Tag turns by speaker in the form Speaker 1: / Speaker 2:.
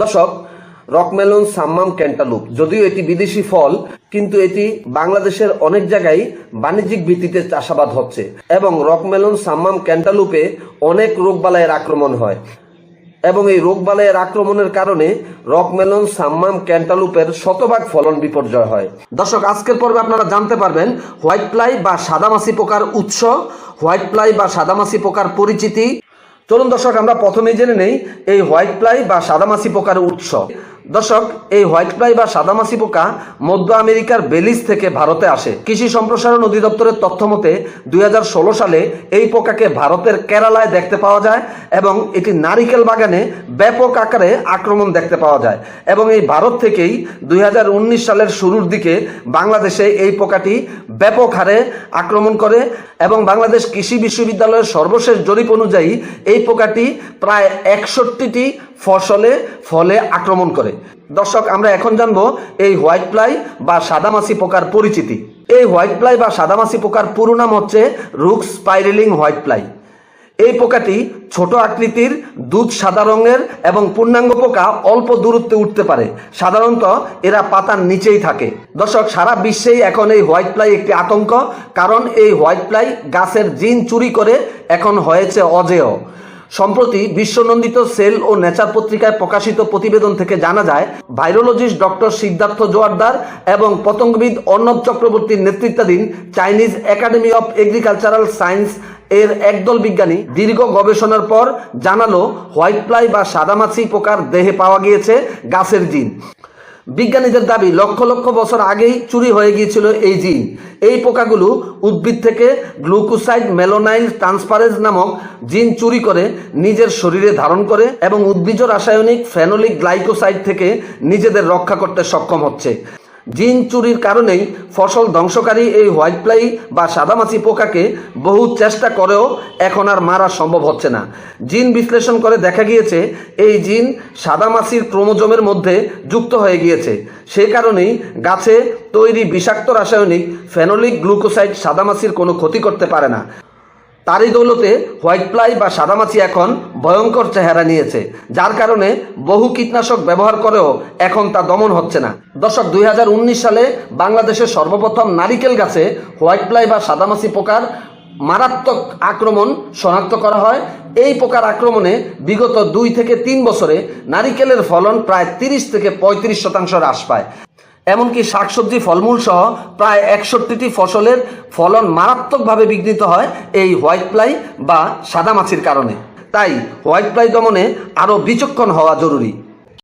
Speaker 1: দর্শক, rockmelon, সাম্মাম, cantaloupe. যদিও এটি বিদেশি ফল, কিন্তু এটি বাংলাদেশের অনেক জায়গায় বাণিজ্যিক ভিত্তিতে চাষাবাদ হচ্ছে এবং রকমেলন, সাম্মাম, ক্যান্টালুপে অনেক রোগবালাইয়ের আক্রমণ হয়। এবং এই রোগবালাইয়ের আক্রমণের কারণে রকমেলন, সাম্মাম, ক্যান্টালুপের শতভাগ ফলন বিপর্যয় হয়। দর্শক, আজকের পর্বে আপনারা জানতে পারবেন, হোয়াইট প্লাই বা সাদামাছি পোকার উৎস, হোয়াইট প্লাই বা সাদামাছি পোকার পরিচিতি চলুন দর্শক আমরা প্রথমে জেনে নেই এই হোয়াইট ফ্লাই বা সাদামাছি পোকার উৎস। দর্শক, এই হোয়াইট ফ্লাই বা সাদামাছি পোকা মধ্য আমেরিকার বেলিজ থেকে ভারতে আসে। কৃষি সম্প্রসারণ অধিদপ্তরের তথ্য মতে, দুই সালে এই পোকাকে ভারতের কেরালায় দেখতে পাওয়া যায় এবং এটি নারিকেল বাগানে ব্যাপক আকারে আক্রমণ দেখতে পাওয়া যায় এবং এই ভারত থেকেই দুই হাজার উনিশ সালের শুরুর দিকে বাংলাদেশে এই পোকাটি ব্যাপক হারে আক্রমণ করে এবং বাংলাদেশ কৃষি বিশ্ববিদ্যালয়ের সর্বশেষ জরিপ অনুযায়ী এই পোকাটি প্রায় একষট্টিটি ফসলে ফলে আক্রমণ করে। দর্শক, আমরা এখন জানব এই হোয়াইট প্লাই বা সাদামাছি পোকার পরিচিতি। এই হোয়াইট প্লাই বা সাদামাছি পোকার পুরো নাম হচ্ছে রুক্স স্পাইরেলিং হোয়াইট প্লাই এই পোকাটি ছোট আকৃতির, দুধ সাদা রঙের এবং পূর্ণাঙ্গ পোকা অল্প দূরত্বে উঠতে পারে। সাধারণত এরা পাতার নিচেই থাকে। দর্শক, সারা বিশ্বেই এখন এই হোয়াইট প্লাই একটি আতঙ্ক, কারণ এই হোয়াইট প্লাই গাছের জিন চুরি করে এখন হয়েছে অজেয়। সম্প্রতি বিশ্বনন্দিত সেল ও নেচার পত্রিকায় প্রকাশিত প্রতিবেদন থেকে জানা যায়, ভাইরোলজিস্ট ডক্টর সিদ্ধার্থ জোয়ারদার এবং পতঙ্গবিদ অর্ণব চক্রবর্তীর নেতৃত্বাধীন Chinese academy of agricultural science এর একদল বিজ্ঞানী দীর্ঘ গবেষণার পর জানালো, হোয়াইট ফ্লাই বা সাদামাছি পোকার দেহে পাওয়া গিয়েছে গাছের জিন। বিজ্ঞানীদের দাবি, লক্ষ লক্ষ বছর আগেই চুরি হয়ে গিয়েছিল এই জিন। এই পোকাগুলো উদ্ভিদ থেকে গ্লুকোসাইড মেলোনাইল ট্রান্সফারেজ নামক জিন চুরি করে নিজের শরীরে ধারণ করে এবং উদ্ভিজ রাসায়নিক ফেনোলিক গ্লাইকোসাইড থেকে নিজেদের রক্ষা করতে সক্ষম হচ্ছে। জিন চুরির কারণেই ফসল ধ্বংসকারী এই হোয়াইট ফ্লাই বা সাদামাছি পোকাকে বহু চেষ্টা করেও এখন আর মারা সম্ভব হচ্ছে না। জিন বিশ্লেষণ করে দেখা গিয়েছে, এই জিন সাদামাছির ক্রোমোজোমের মধ্যে যুক্ত হয়ে গিয়েছে। সে কারণেই গাছে তৈরি বিষাক্ত রাসায়নিক ফেনোলিক গ্লুকোসাইড সাদামাছির কোনো ক্ষতি করতে পারে না। তারই দৌলতে হোয়াইট ফ্লাই বা সাদামাছি এখন ভয়ঙ্কর চেহারা নিয়েছে। যার কারণে বহু কীটনাশক ব্যবহার করেও এখন তা দমন হচ্ছে না। দর্শক, দুই সালে বাংলাদেশের সর্বপ্রথম নারিকেল গাছে হোয়াইট প্লাই বা সাদামাছি পোকার মারাত্মক আক্রমণ শনাক্ত করা হয়। এই পোকার আক্রমণে বিগত দুই থেকে তিন বছরে নারিকেলের ফলন প্রায় তিরিশ থেকে পঁয়ত্রিশ শতাংশ হ্রাস পায়। এমনকি শাকসবজি, ফলমূল সহ প্রায় একষট্টিটি ফসলের ফলন মারাত্মকভাবে বিঘ্নিত হয় এই হোয়াইট ফ্লাই বা সাদা মাছির কারণে। তাই হোয়াইট ফ্লাই দমনে আরও বিচক্ষণ হওয়া জরুরি।